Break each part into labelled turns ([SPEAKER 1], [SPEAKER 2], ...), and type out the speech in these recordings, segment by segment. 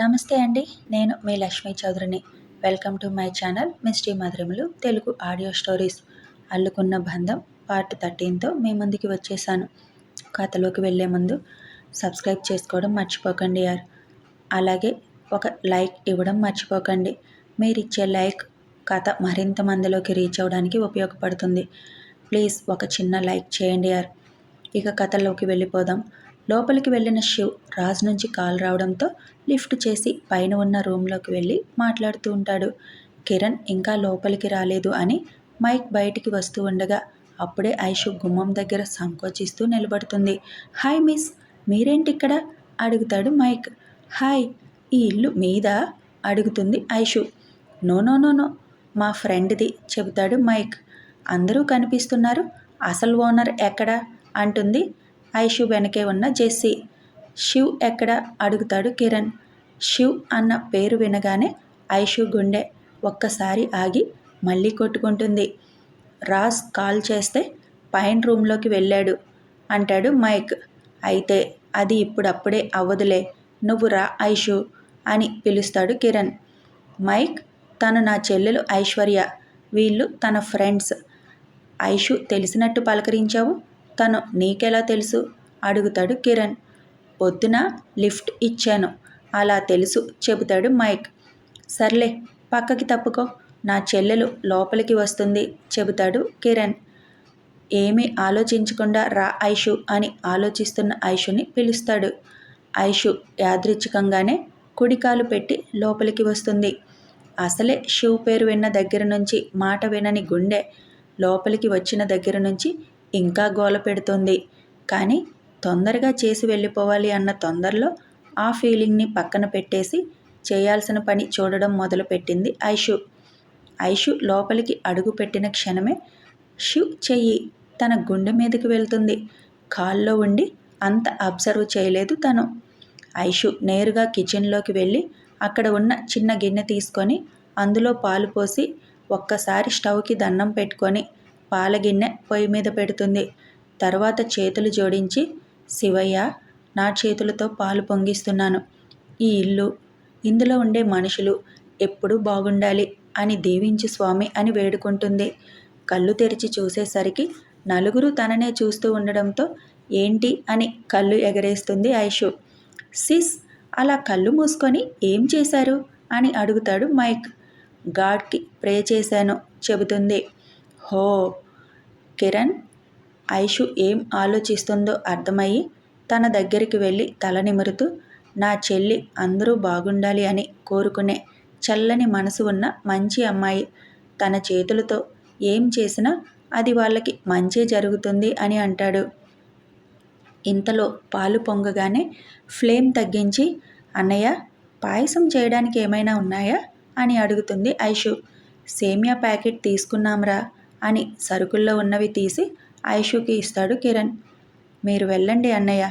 [SPEAKER 1] నమస్తే అండి నేను మీ Lakshmi చౌదరిని. Welcome to my channel misty మధురములు Telugu audio stories. అల్లుకున్న బంధం పార్ట్ థర్టీన్తో మీ ముందుకి వచ్చేసాను. కథలోకి వెళ్ళే ముందు సబ్స్క్రైబ్ చేసుకోవడం మర్చిపోకండి యార్. అలాగే ఒక లైక్ ఇవ్వడం మర్చిపోకండి. మీరు ఇచ్చే లైక్ కథ మరింత మందిలోకి రీచ్ అవ్వడానికి ఉపయోగపడుతుంది. ప్లీజ్ ఒక చిన్న లైక్ చేయండి యార్. ఇక కథలోకి వెళ్ళిపోదాం. లోపలికి వెళ్ళిన శివ్ రాజ్ నుంచి కాల్ రావడంతో లిఫ్ట్ చేసి పైన ఉన్న రూమ్లోకి వెళ్ళి మాట్లాడుతూ ఉంటాడు. కిరణ్ ఇంకా లోపలికి రాలేదు అని మైక్ బయటికి వస్తూ ఉండగా అప్పుడే ఐషు గుమ్మం దగ్గర సంకోచిస్తూ నిలబడుతుంది. హాయ్ మిస్ మీరేంటి ఇక్కడ అడుగుతాడు మైక్. హాయ్ ఈ ఇల్లు మీద? అడుగుతుంది Aishu. No no no no మా ఫ్రెండ్ది చెబుతాడు మైక్. అందరూ కనిపిస్తున్నారు? అసలు ఓనర్ ఎక్కడా? అంటుంది ఐషు వెనకే ఉన్న జెస్సీ. శివ్ ఎక్కడ? అడుగుతాడు కిరణ్. శివ్ అన్న పేరు వినగానే ఐషు గుండె ఒక్కసారి ఆగి మళ్ళీ కొట్టుకుంటుంది. రాజ్ కాల్ చేస్తే పైన రూమ్లోకి వెళ్ళాడు. అంటాడు మైక్. అయితే అది ఇప్పుడప్పుడే అవ్వదులే. నువ్వు రా ఐషు అని పిలుస్తాడు కిరణ్. మైక్ తను నా చెల్లెలు ఐశ్వర్య. వీళ్ళు తన ఫ్రెండ్స్. ఐషు తెలిసినట్టు పలకరించావు? తను నీకెలా తెలుసు? అడుగుతాడు కిరణ్. పొద్దున లిఫ్ట్ ఇచ్చాను. అలా తెలుసు చెబుతాడు మైక్. సర్లే పక్కకి తప్పుకో. నా చెల్లెలు లోపలికి వస్తుంది చెబుతాడు కిరణ్. ఏమీ ఆలోచించకుండా రా ఐషు అని ఆలోచిస్తున్న ఐషుని పిలుస్తాడు. ఐషు యాదృచ్ఛికంగానే కుడికాలు పెట్టి లోపలికి వస్తుంది. అసలే శివ్ పేరు విన్న దగ్గర నుంచి మాట వినని గుండె లోపలికి వచ్చిన దగ్గర నుంచి ఇంకా గోల పెడుతుంది. కానీ తొందరగా చేసి వెళ్ళిపోవాలి అన్న తొందరలో ఆ ఫీలింగ్ని పక్కన పెట్టేసి చేయాల్సిన పని చూడడం మొదలుపెట్టింది ఐషు. ఐషు లోపలికి అడుగు పెట్టిన క్షణమే షు చెయ్యి తన గుండె మీదకి వెళ్తుంది. కాల్లో ఉండి అంత అబ్జర్వ్ చేయలేదు తను. ఐషు నేరుగా కిచెన్లోకి వెళ్ళి అక్కడ ఉన్న చిన్న గిన్నె తీసుకొని అందులో పాలు పోసి ఒక్కసారి స్టవ్కి దండం పెట్టుకొని పాల గిన్నె పొయ్యి మీద పెడుతుంది. తర్వాత చేతులు జోడించి శివయ్య నా చేతులతో పాలు పొంగిస్తున్నాను. ఈ ఇల్లు ఇందులో ఉండే మనుషులు ఎప్పుడూ బాగుండాలి అని దీవించి స్వామి అని వేడుకుంటుంది. కళ్ళు తెరిచి చూసేసరికి నలుగురు తననే చూస్తూ ఉండడంతో ఏంటి అని కళ్ళు ఎగరేస్తుంది ఐషు. సిస్ అలా కళ్ళు మూసుకొని ఏం చేశారు అని అడుగుతాడు మైక్. గాడ్కి ప్రే చేశాను చెబుతుంది. హో కిరణ్ ఐషు ఏం ఆలోచిస్తుందో అర్థమయ్యి తన దగ్గరికి వెళ్ళి తల నిమురుతూ నా చెల్లి అందరూ బాగుండాలి అని కోరుకునే చల్లని మనసు ఉన్న మంచి అమ్మాయి తన చేతులతో ఏం చేసినా అది వాళ్ళకి మంచే జరుగుతుంది అని అంటాడు. ఇంతలో పాలు పొంగగానే ఫ్లేమ్ తగ్గించి అన్నయ్య పాయసం చేయడానికి ఏమైనా ఉన్నాయా? అని అడుగుతుంది ఐషు. సేమియా ప్యాకెట్ తీసుకున్నాంరా. అని సరుకుల్లో ఉన్నవి తీసి ఐషుకి ఇస్తాడు కిరణ్. మీరు వెళ్ళండి అన్నయ్య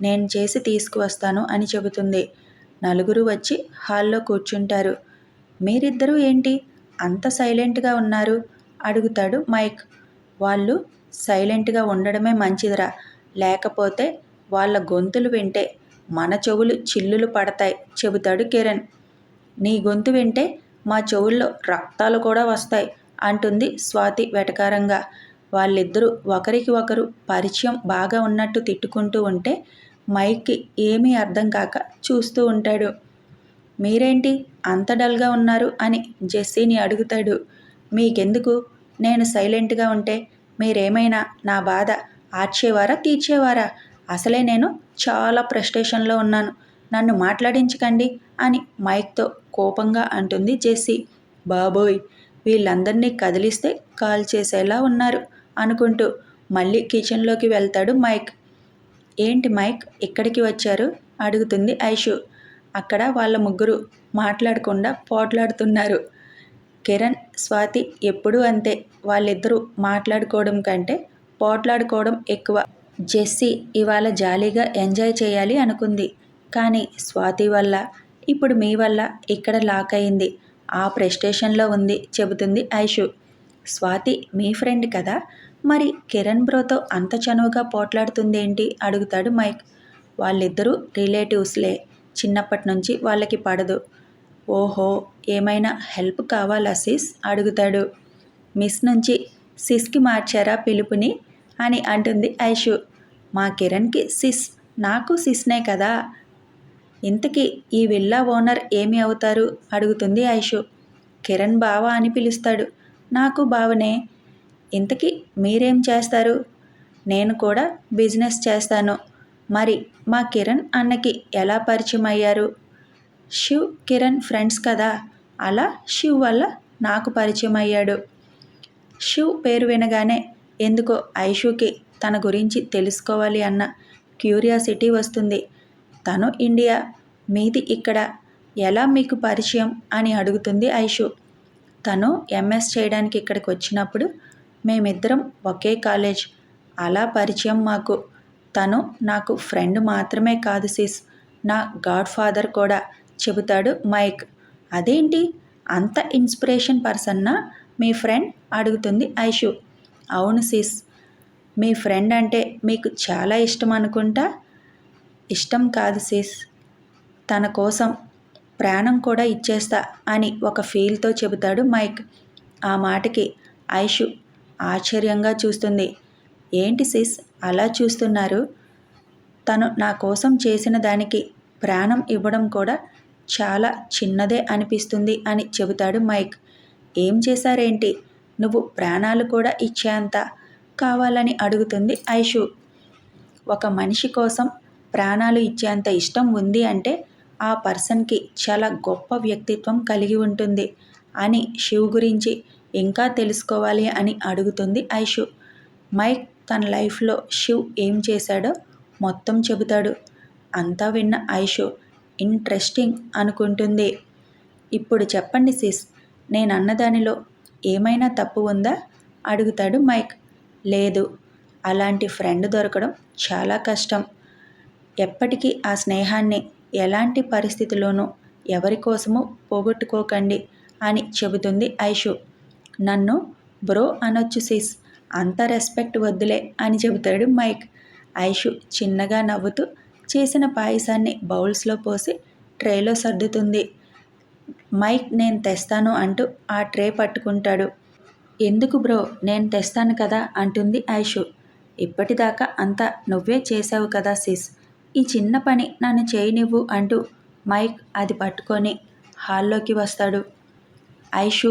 [SPEAKER 1] నేను చేసి తీసుకువస్తాను అని చెబుతుంది. నలుగురు వచ్చి హాల్లో కూర్చుంటారు. మీరిద్దరూ ఏంటి? అంత సైలెంట్గా ఉన్నారు? అడుగుతాడు మైక్. వాళ్ళు సైలెంట్గా ఉండడమే మంచిదిరా. లేకపోతే వాళ్ళ గొంతులు వింటే మన చెవులు చిల్లులు పడతాయి చెబుతాడు కిరణ్. నీ గొంతు వింటే మా చెవుల్లో రక్తాలు కూడా వస్తాయి. అంటుంది స్వాతి వెటకారంగా. వాళ్ళిద్దరూ ఒకరికి ఒకరు పరిచయం బాగా ఉన్నట్టు తిట్టుకుంటూ ఉంటే మైక్కి ఏమీ అర్థం కాక చూస్తూ ఉంటాడు. మీరేంటి అంత డల్గా ఉన్నారు? అని జెస్సీని అడుగుతాడు. మీకెందుకు? నేను సైలెంట్గా ఉంటే మీరేమైనా నా బాధ ఆర్చేవారా తీర్చేవారా? అసలే నేను చాలా ఫ్రస్ట్రేషన్లో ఉన్నాను. నన్ను మాట్లాడించకండి అని మైక్తో కోపంగా అంటుంది జెస్సీ. బాబోయ్! వీళ్ళందరినీ కదిలిస్తే కాల్ చేసేలా ఉన్నారు అనుకుంటూ మళ్ళీ కిచెన్లోకి వెళ్తాడు మైక్. ఏంటి మైక్? ఇక్కడికి వచ్చారు? అడుగుతుంది ఐషు. అక్కడ వాళ్ళ ముగ్గురు మాట్లాడకుండా పోట్లాడుతున్నారు. కిరణ్ స్వాతి ఎప్పుడూ అంతే. వాళ్ళిద్దరూ మాట్లాడుకోవడం కంటే పోట్లాడుకోవడం ఎక్కువ. జెస్సీ ఇవాళ జాలీగా ఎంజాయ్ చేయాలి అనుకుంది. కానీ స్వాతి వల్ల ఇప్పుడు మీ వల్ల ఇక్కడ లాక్ అయింది. ఆ ప్రెస్టేషన్లో ఉంది చెబుతుంది ఐషు. స్వాతి మీ ఫ్రెండ్ కదా? మరి కిరణ్ బ్రోతో అంత చనువుగా పోట్లాడుతుందేంటి? అడుగుతాడు మైక్. వాళ్ళిద్దరూ రిలేటివ్స్లే. చిన్నప్పటి నుంచి వాళ్ళకి పడదు. ఓహో ఏమైనా హెల్ప్ కావాలా సిస్? అడుగుతాడు. మిస్ నుంచి సిస్కి మార్చారా పిలుపుని? అని అంటుంది ఐషు. మా కిరణ్కి సిస్ నాకు సిస్నే కదా. ఇంతకీ ఈ విల్లా ఓనర్ ఏమి అవుతారు? అడుగుతుంది ఐషు. కిరణ్ బావ అని పిలుస్తాడు. నాకు బావనే. ఇంతకీ మీరేం చేస్తారు? నేను కూడా బిజినెస్ చేస్తాను. మరి మా కిరణ్ అన్నకి ఎలా పరిచయం అయ్యారు? శివ్ కిరణ్ ఫ్రెండ్స్ కదా. అలా శివ్ వల్ల నాకు పరిచయం అయ్యాడు. శివ్ పేరు వినగానే ఎందుకో ఐషుకి తన గురించి తెలుసుకోవాలి అన్న క్యూరియాసిటీ వస్తుంది. తను ఇండియా మీది ఇక్కడ ఎలా మీకు పరిచయం అని అడుగుతుంది ఐషు. తను ఎంఎస్ చేయడానికి ఇక్కడికి వచ్చినప్పుడు మేమిద్దరం ఒకే కాలేజ్. అలా పరిచయం మాకు. తను నాకు ఫ్రెండ్ మాత్రమే కాదు సిస్. నా గాడ్ ఫాదర్ కూడా చెబుతాడు మైక్. అదేంటి? అంత ఇన్స్పిరేషన్ పర్సన్నా మీ ఫ్రెండ్? అడుగుతుంది ఐషు. అవును సిస్. మీ ఫ్రెండ్ అంటే మీకు చాలా ఇష్టం అనుకుంటా? ఇష్టం కాదు సిస్ తన కోసం ప్రాణం కూడా ఇచ్చేస్తా అని ఒక ఫీల్తో చెబుతాడు మైక్. ఆ మాటకి ఐషు ఆశ్చర్యంగా చూస్తుంది. ఏంటి సిస్ అలా చూస్తున్నారు? తను నా కోసం చేసిన దానికి ప్రాణం ఇవ్వడం కూడా చాలా చిన్నదే అనిపిస్తుంది అని చెబుతాడు మైక్. ఏం చేశారేంటి? నువ్వు ప్రాణాలు కూడా ఇచ్చేంత కావాలని అడుగుతుంది ఐషు ఒక మనిషి కోసం ప్రాణాలు ఇచ్చేంత ఇష్టం ఉంది అంటే ఆ పర్సన్కి చాలా గొప్ప వ్యక్తిత్వం కలిగి ఉంటుంది అని శివ్ గురించి ఇంకా తెలుసుకోవాలి అని అడుగుతుంది ఐషు. మైక్ తన లైఫ్లో శివ్ ఏం చేశాడో మొత్తం చెబుతాడు. అంతా విన్న ఐషు ఇంట్రెస్టింగ్ అనుకుంటుంది. ఇప్పుడు చెప్పండి సిస్ నేను అన్నదానిలో ఏమైనా తప్పు ఉందా? అడుగుతాడు మైక్. లేదు అలాంటి ఫ్రెండ్ దొరకడం చాలా కష్టం. ఎప్పటికీ ఆ స్నేహాన్ని ఎలాంటి పరిస్థితిలోనూ ఎవరి కోసమూ పోగొట్టుకోకండి అని చెబుతుంది ఐషు. నన్ను బ్రో అనొచ్చు సిస్ అంత రెస్పెక్ట్ వద్దులే అని చెబుతాడు మైక్. ఐషు చిన్నగా నవ్వుతూ చేసిన పాయసాన్ని బౌల్స్లో పోసి ట్రేలో సర్దుతుంది. మైక్ నేను తెస్తాను అంటూ ఆ ట్రే పట్టుకుంటాడు. ఎందుకు బ్రో నేను తెస్తాను కదా అంటుంది ఐషు. ఇప్పటిదాకా అంతా నువ్వే చేసావు కదా సిస్ ఈ చిన్న పని నన్ను చేయనివ్వు అంటూ మైక్ అది పట్టుకొని హాల్లోకి వస్తాడు. ఐషు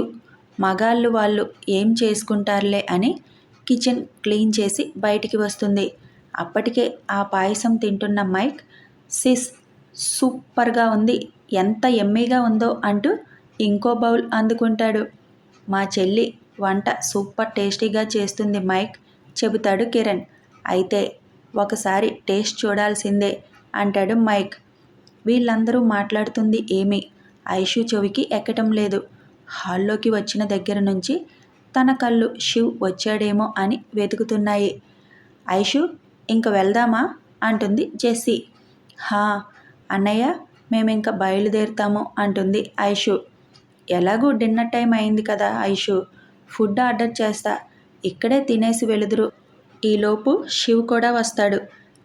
[SPEAKER 1] మగాళ్ళు వాళ్ళు ఏం చేసుకుంటారులే అని కిచెన్ క్లీన్ చేసి బయటికి వస్తుంది. అప్పటికే ఆ పాయసం తింటున్న మైక్ సిస్ సూపర్గా ఉంది ఎంత ఎమ్మీగా ఉందో అంటూ ఇంకో బౌల్ అందుకుంటాడు. మా చెల్లి వంట సూపర్ టేస్టీగా చేస్తుంది మైక్ చెబుతాడు కిరణ్. అయితే ఒకసారి టేస్ట్ చూడాల్సిందే అంటాడు మైక్. వీళ్ళందరూ మాట్లాడుతుంది ఏమి? ఐషు చెవికి ఎక్కటం లేదు. హాల్లోకి వచ్చిన దగ్గర నుంచి తన కళ్ళు శివ్ వచ్చాడేమో అని వెతుకుతున్నాయి. ఐషు ఇంక వెళ్దామా? అంటుంది జెస్సీ. హా అన్నయ్య మేము ఇంకా బయలుదేరుతాము అంటుంది ఐషు. ఎలాగూ డిన్నర్ టైం అయింది కదా ఐషు. ఫుడ్ ఆర్డర్ చేస్తా. ఇక్కడే తినేసి వెలుదురు. ఈలోపు శివ్ కూడా వస్తాడు.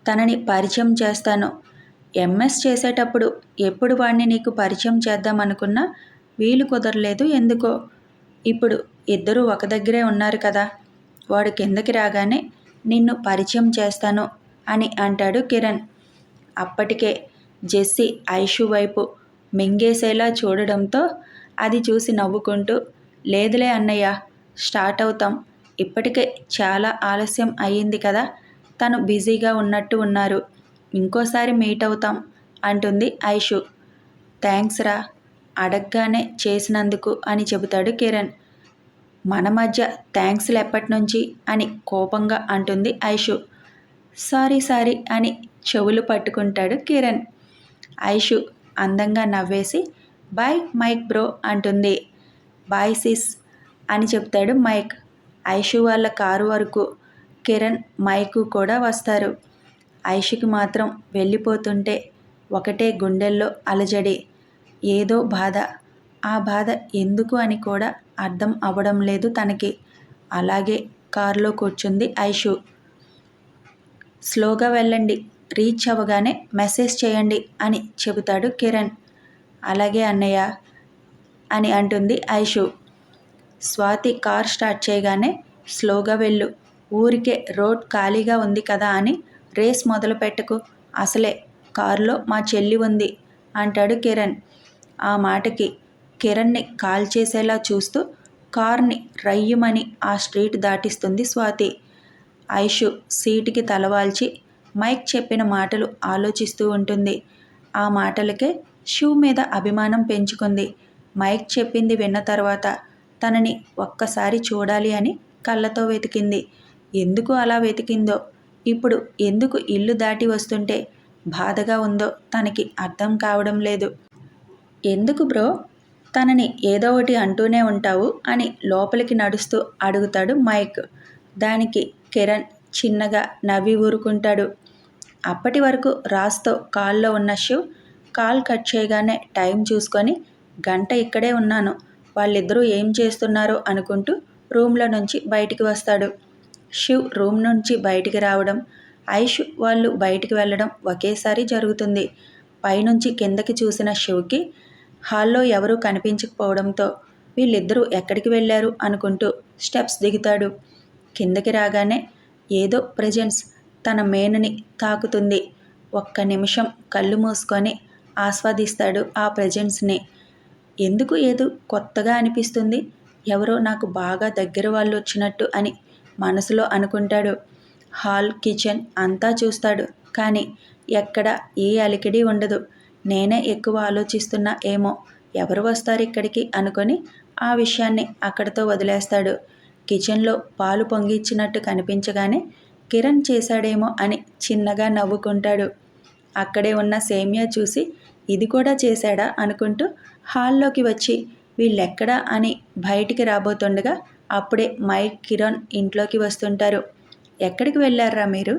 [SPEAKER 1] తనని పరిచయం చేస్తాను. ఎంఎస్ చేసేటప్పుడు ఎప్పుడు వాడిని నీకు పరిచయం చేద్దామనుకున్నా వీలు కుదరలేదు ఎందుకో. ఇప్పుడు ఇద్దరూ ఒక దగ్గరే ఉన్నారు కదా. వాడు కిందకి రాగానే నిన్ను పరిచయం చేస్తాను అని అంటాడు కిరణ్. అప్పటికే జెస్సీ ఐషు వైపు మింగేసేలా చూడడంతో అది చూసి నవ్వుకుంటూ లేదులే అన్నయ్య స్టార్ట్ అవుతాం. ఇప్పటికే చాలా ఆలస్యం అయ్యింది కదా. తను బిజీగా ఉన్నట్టు ఉన్నారు. ఇంకోసారి మీట్ అవుతాం అంటుంది ఐషు. థ్యాంక్స్ రా అడగగానే చేసినందుకు అని చెబుతాడు కిరణ్. మన మధ్య థ్యాంక్స్లు ఎప్పటి నుంచి అని కోపంగా అంటుంది ఐషు. సారీ సారీ అని చెవులు పట్టుకుంటాడు కిరణ్. ఐషు అందంగా నవ్వేసి బాయ్ మైక్ బ్రో అంటుంది. బాయ్ సిస్ అని చెప్తాడు మైక్. ఐషు వాళ్ళ కారు వరకు కిరణ్ మైకు కూడా వస్తారు. ఐషుకి మాత్రం వెళ్ళిపోతుంటే ఒకటే గుండెల్లో అలజడి ఏదో బాధ. ఆ బాధ ఎందుకు అని కూడా అర్థం అవ్వడం లేదు తనకి. అలాగే కారులో కూర్చుంది ఐషు. స్లోగా వెళ్ళండి రీచ్ అవ్వగానే మెసేజ్ చేయండి అని చెబుతాడు కిరణ్. అలాగే అన్నయ్య అని అంటుంది ఐషు. స్వాతి కార్ స్టార్ట్ చేయగానే స్లోగా వెళ్ళు. ఊరికే రోడ్ ఖాళీగా ఉంది కదా అని రేస్ మొదలు పెట్టకు. అసలే కారులో మా చెల్లి ఉంది అంటాడు కిరణ్. ఆ మాటకి కిరణ్ని కాల్ చేసేలా చూస్తూ కార్ని రయ్యమని ఆ స్ట్రీట్ దాటిస్తుంది స్వాతి. ఐషు సీటుకి తలవాల్చి మైక్ చెప్పిన మాటలు ఆలోచిస్తూ ఉంటుంది. ఆ మాటలకే షూ మీద అభిమానం పెంచుకుంది. మైక్ చెప్పింది విన్న తర్వాత తనని ఒక్కసారి చూడాలి అని కళ్ళతో వెతికింది. ఎందుకు అలా వెతికిందో? ఇప్పుడు ఎందుకు ఇల్లు దాటి వస్తుంటే బాధగా ఉందో తనకి అర్థం కావడం లేదు. ఎందుకు బ్రో? తనని ఏదో ఒకటి అంటూనే ఉంటావు అని లోపలికి నడుస్తూ అడుగుతాడు మైక్. దానికి కిరణ్ చిన్నగా నవ్వి ఊరుకుంటాడు. అప్పటి వరకు రాస్తో కాల్లో ఉన్న శివ్ కాల్ కట్ చేయగానే టైం చూసుకొని గంట ఇక్కడే ఉన్నాను. వాళ్ళిద్దరూ ఏం చేస్తున్నారో అనుకుంటూ రూమ్లో నుంచి బయటికి వస్తాడు. శివ్ రూమ్ నుంచి బయటికి రావడం ఐష్ వాళ్ళు బయటికి వెళ్ళడం ఒకేసారి జరుగుతుంది. పైనుంచి కిందకి చూసిన శివ్కి హాల్లో ఎవరూ కనిపించకపోవడంతో వీళ్ళిద్దరూ ఎక్కడికి వెళ్ళారు అనుకుంటూ స్టెప్స్ దిగుతాడు. కిందకి రాగానే ఏదో ప్రజెన్స్ తన మేనని తాకుతుంది. ఒక్క నిమిషం కళ్ళు మూసుకొని ఆస్వాదిస్తాడు ఆ ప్రజెన్స్ని ఎందుకు ఏదో కొత్తగా అనిపిస్తుంది? ఎవరో నాకు బాగా దగ్గర వాళ్ళు వచ్చినట్టు అని మనసులో అనుకుంటాడు. హాల్ కిచెన్ అంతా చూస్తాడు. కానీ ఎక్కడ ఏ అలికిడి ఉండదు. నేనే ఎక్కువ ఆలోచిస్తున్నా ఏమో. ఎవరు వస్తారు ఇక్కడికి అనుకొని ఆ విషయాన్ని అక్కడితో వదిలేస్తాడు. కిచెన్లో పాలు పొంగిచ్చినట్టు కనిపించగానే కిరణ్ చేశాడేమో అని చిన్నగా నవ్వుకుంటాడు. అక్కడే ఉన్న సేమియా చూసి ఇది కూడా చేశాడా అనుకుంటూ హాల్లోకి వచ్చి వీళ్ళెక్కడా అని బయటికి రాబోతుండగా అప్పుడే మైక్ కిరణ్ ఇంట్లోకి వస్తుంటారు. ఎక్కడికి వెళ్ళారా మీరు?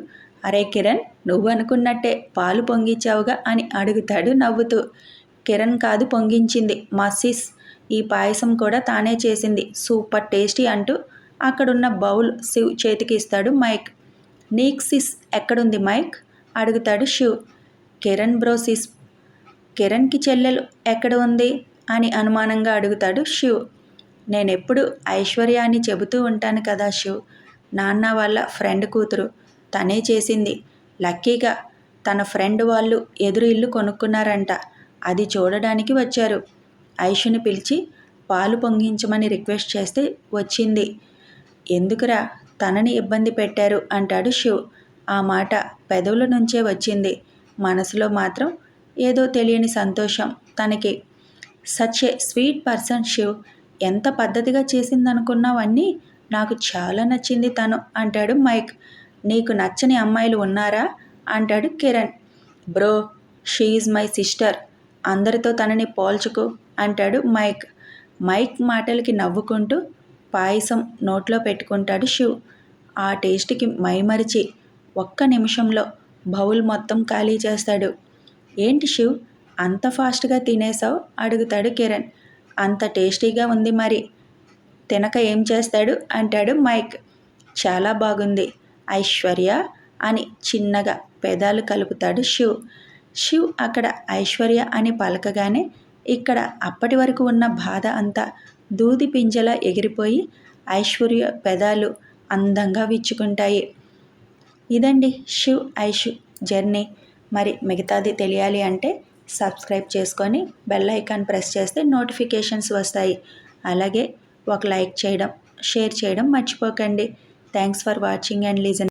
[SPEAKER 1] అరే కిరణ్ నువ్వు అనుకున్నట్టే పాలు పొంగించావుగా అని అడుగుతాడు నవ్వుతూ. కిరణ్ కాదు పొంగించింది మా సిస్. ఈ పాయసం కూడా తానే చేసింది సూపర్ టేస్టీ అంటూ అక్కడున్న బౌల్ శివ్ చేతికి ఇస్తాడు మైక్. నీక్ సిస్ ఎక్కడుంది మైక్? అడుగుతాడు శివ్. కిరణ్ బ్రో సిస్ కిరణ్కి చెల్లెలు ఎక్కడ ఉంది? అని అనుమానంగా అడుగుతాడు శివ్. నేనెప్పుడు ఐశ్వర్య అని చెబుతూ ఉంటాను కదా శివ్. నాన్న వాళ్ళ ఫ్రెండ్ కూతురు. తనే చేసింది. లక్కీగా. తన ఫ్రెండ్ వాళ్ళు ఎదురు ఇల్లు కొనుక్కున్నారంట. అది చూడడానికి వచ్చారు. ఐషుని పిలిచి పాలు పొంగించమని రిక్వెస్ట్ చేస్తే వచ్చింది. ఎందుకురా? తనని ఇబ్బంది పెట్టారు అంటాడు శివ్. ఆ మాట పెదవుల నుంచే వచ్చింది. మనసులో మాత్రం ఏదో తెలియని సంతోషం. తనకి such a sweet person Shiv ఎంత పద్ధతిగా చేసిందనుకున్నావన్నీ నాకు చాలా నచ్చింది తను అంటాడు మైక్. నీకు నచ్చని అమ్మాయిలు ఉన్నారా? అంటాడు Kiran. Bro she's my sister. అందరితో తనని పోల్చుకు అంటాడు మైక్. మైక్ మాటలకి నవ్వుకుంటూ పాయసం నోట్లో పెట్టుకుంటాడు శివ్. ఆ టేస్ట్కి మైమరిచి ఒక్క నిమిషంలో బౌల్ మొత్తం ఖాళీ చేస్తాడు. ఏంటి శివ్? అంత ఫాస్ట్గా తినేసావు అడుగుతాడు కిరణ్. అంత టేస్టీగా ఉంది మరి. తినక ఏం చేస్తాడు? అంటాడు మైక్. చాలా బాగుంది. ఐశ్వర్య అని చిన్నగా పెదాలు కలుపుతాడు శివ్. శివ్ అక్కడ ఐశ్వర్య అని పలకగానే ఇక్కడ అప్పటి వరకు ఉన్న బాధ అంతా దూది పింజలా ఎగిరిపోయి ఐశ్వర్య పెదాలు అందంగా విచ్చుకుంటాయి. ఇదండి శివ్ ఐషు జర్నీ. మరి మిగతాది తెలియాలి అంటే సబ్స్క్రైబ్ చేసుకొని బెల్ ఐకాన్ ప్రెస్ చేస్తే నోటిఫికేషన్స్ వస్తాయి. అలాగే ఒక లైక్ చేయడం షేర్ చేయడం మర్చిపోకండి. Thanks for watching and legion